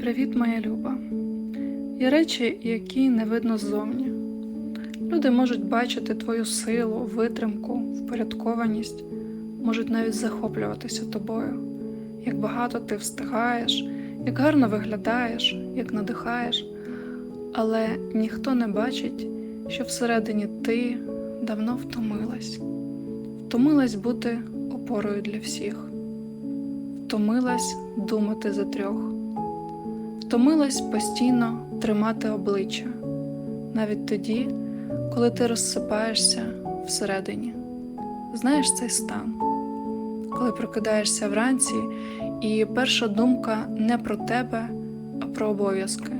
Привіт, моя люба. Є речі, які не видно ззовні. Люди можуть бачити твою силу, витримку, впорядкованість, можуть навіть захоплюватися тобою, як багато ти встигаєш, як гарно виглядаєш, як надихаєш, але ніхто не бачить, що всередині ти давно втомилась, втомилась бути опорою для всіх, втомилась думати за трьох. Втомилась постійно тримати обличчя, навіть тоді, коли ти розсипаєшся всередині. Знаєш цей стан, коли прокидаєшся вранці, і перша думка не про тебе, а про обов'язки,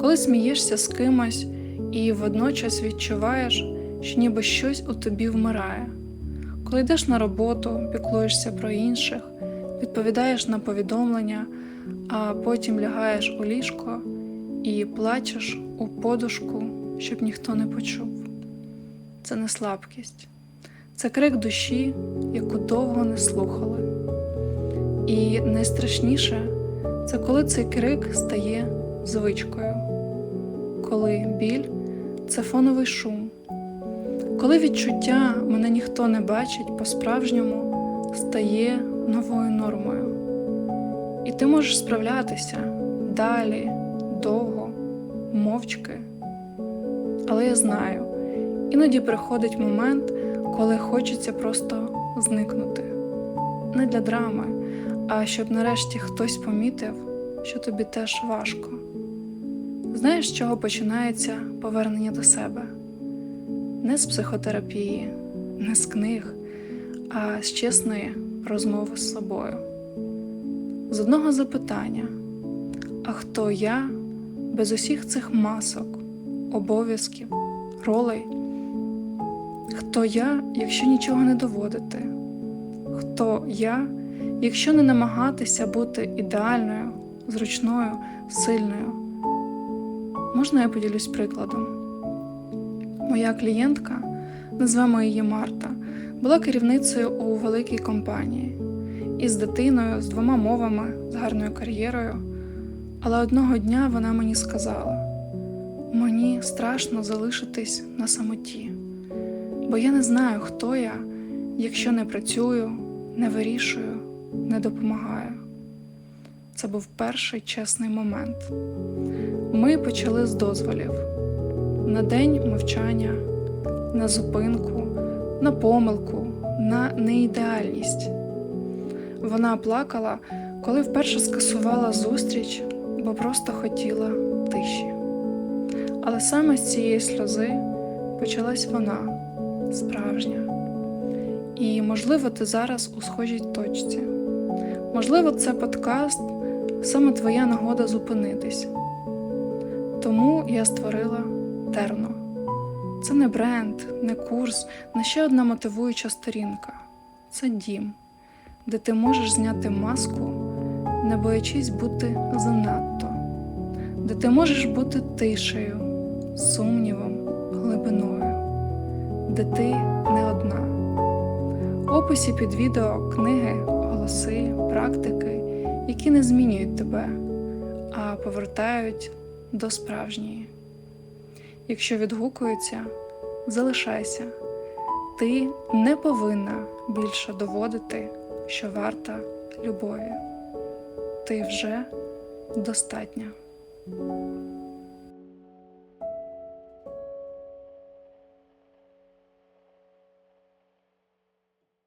коли смієшся з кимось і водночас відчуваєш, що ніби щось у тобі вмирає, коли йдеш на роботу, піклуєшся про інших, відповідаєш на повідомлення а потім лягаєш у ліжко і плачеш у подушку, щоб ніхто не почув. Це не слабкість, це крик душі, яку довго не слухали. І найстрашніше це коли цей крик стає звичкою, коли біль це фоновий шум, коли відчуття мене ніхто не бачить по-справжньому стає новою нормою. І ти можеш справлятися далі, довго, мовчки. Але я знаю, іноді приходить момент, коли хочеться просто зникнути. Не для драми, а щоб нарешті хтось помітив, що тобі теж важко. Знаєш, з чого починається повернення до себе? Не з психотерапії, не з книг, а з чесної розмови з собою з одного запитання: а хто я без усіх цих масок, обов'язків, ролей? Хто я, якщо нічого не доводити? Хто я, якщо не намагатися бути ідеальною, зручною, сильною? Можна я поділюсь прикладом? Моя клієнтка, назвемо її Марта, була керівницею у великій компанії із дитиною, з двома мовами, з гарною кар'єрою. Але одного дня вона мені сказала: мені страшно залишитись на самоті, бо я не знаю, хто я, якщо не працюю, не вирішую, не допомагаю. Це був перший чесний момент. Ми почали з дозволів на день мовчання, на зупинку, на помилку, на неідеальність. Вона плакала, коли вперше скасувала зустріч, бо просто хотіла тиші. Але саме з цієї сльози почалась вона справжня. І, можливо, ти зараз у схожій точці. Можливо, це подкаст саме твоя нагода зупинитись. Тому я створила терно. Це не бренд, не курс, не ще одна мотивуюча сторінка. Це дім де ти можеш зняти маску, не боячись бути занадто, де ти можеш бути тишею, сумнівом, глибиною, де ти не одна. В описі під відео книги, голоси, практики, які не змінюють тебе, а повертають до справжньої. Якщо відгукується, залишайся. Ти не повинна більше доводити що варта любові. Ти вже достатня.